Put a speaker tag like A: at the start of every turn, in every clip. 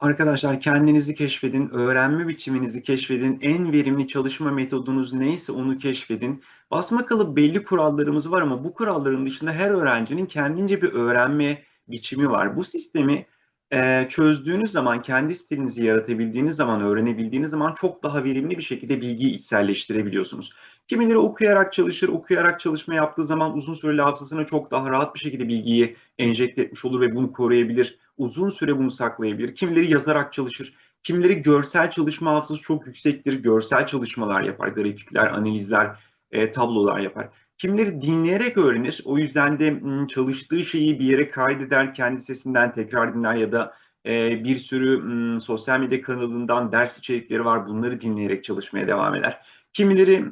A: Arkadaşlar kendinizi keşfedin, öğrenme biçiminizi keşfedin, en verimli çalışma metodunuz neyse onu keşfedin. Basmakalı belli kurallarımız var ama bu kuralların dışında her öğrencinin kendince bir öğrenme biçimi var. Bu sistemi e, çözdüğünüz zaman, kendi stilinizi yaratabildiğiniz zaman, öğrenebildiğiniz zaman çok daha verimli bir şekilde bilgiyi içselleştirebiliyorsunuz. Kimileri okuyarak çalışır, okuyarak çalışma yaptığı zaman uzun süreli hafızasına çok daha rahat bir şekilde bilgiyi enjekte etmiş olur ve bunu koruyabilir uzun süre bunu saklayabilir. Kimileri yazarak çalışır. Kimileri görsel çalışma hafızası çok yüksektir. Görsel çalışmalar yapar. Grafikler, analizler, e, tablolar yapar. Kimileri dinleyerek öğrenir. O yüzden de m, çalıştığı şeyi bir yere kaydeder. Kendi sesinden tekrar dinler ya da e, bir sürü m, sosyal medya kanalından ders içerikleri var. Bunları dinleyerek çalışmaya devam eder. Kimileri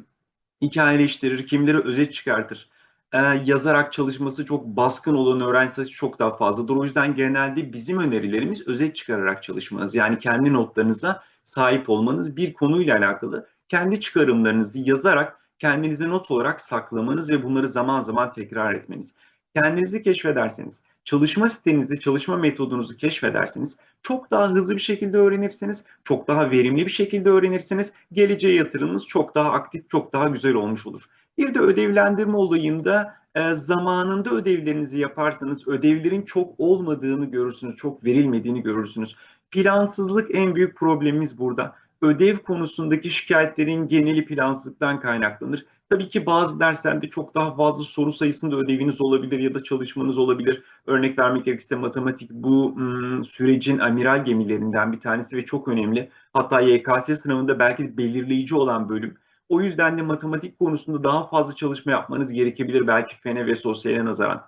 A: hikayeleştirir, kimileri özet çıkartır e, yazarak çalışması çok baskın olan öğrenci sayısı çok daha fazladır. O yüzden genelde bizim önerilerimiz özet çıkararak çalışmanız. Yani kendi notlarınıza sahip olmanız bir konuyla alakalı kendi çıkarımlarınızı yazarak kendinize not olarak saklamanız ve bunları zaman zaman tekrar etmeniz. Kendinizi keşfederseniz, çalışma stilinizi, çalışma metodunuzu keşfederseniz çok daha hızlı bir şekilde öğrenirsiniz, çok daha verimli bir şekilde öğrenirsiniz. Geleceğe yatırımınız çok daha aktif, çok daha güzel olmuş olur. Bir de ödevlendirme olayında e, zamanında ödevlerinizi yaparsanız ödevlerin çok olmadığını görürsünüz, çok verilmediğini görürsünüz. Plansızlık en büyük problemimiz burada. Ödev konusundaki şikayetlerin geneli plansızlıktan kaynaklanır. Tabii ki bazı derslerde çok daha fazla soru sayısında ödeviniz olabilir ya da çalışmanız olabilir. Örnek vermek gerekirse matematik bu hmm, sürecin amiral gemilerinden bir tanesi ve çok önemli. Hatta YKS sınavında belki belirleyici olan bölüm. O yüzden de matematik konusunda daha fazla çalışma yapmanız gerekebilir belki fene ve sosyale nazaran.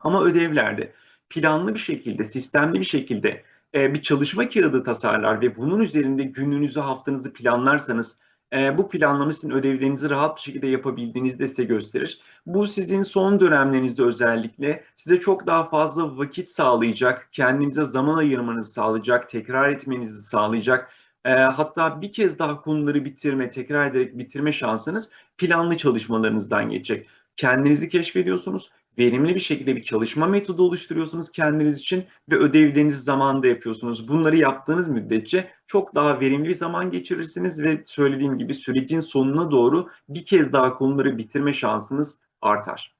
A: Ama ödevlerde planlı bir şekilde, sistemli bir şekilde e, bir çalışma kağıdı tasarlar ve bunun üzerinde gününüzü, haftanızı planlarsanız e, bu planlama sizin ödevlerinizi rahat bir şekilde yapabildiğinizi de size gösterir. Bu sizin son dönemlerinizde özellikle size çok daha fazla vakit sağlayacak, kendinize zaman ayırmanızı sağlayacak, tekrar etmenizi sağlayacak e, hatta bir kez daha konuları bitirme, tekrar ederek bitirme şansınız planlı çalışmalarınızdan geçecek. Kendinizi keşfediyorsunuz, verimli bir şekilde bir çalışma metodu oluşturuyorsunuz kendiniz için ve ödevlerinizi zamanında yapıyorsunuz. Bunları yaptığınız müddetçe çok daha verimli bir zaman geçirirsiniz ve söylediğim gibi sürecin sonuna doğru bir kez daha konuları bitirme şansınız artar.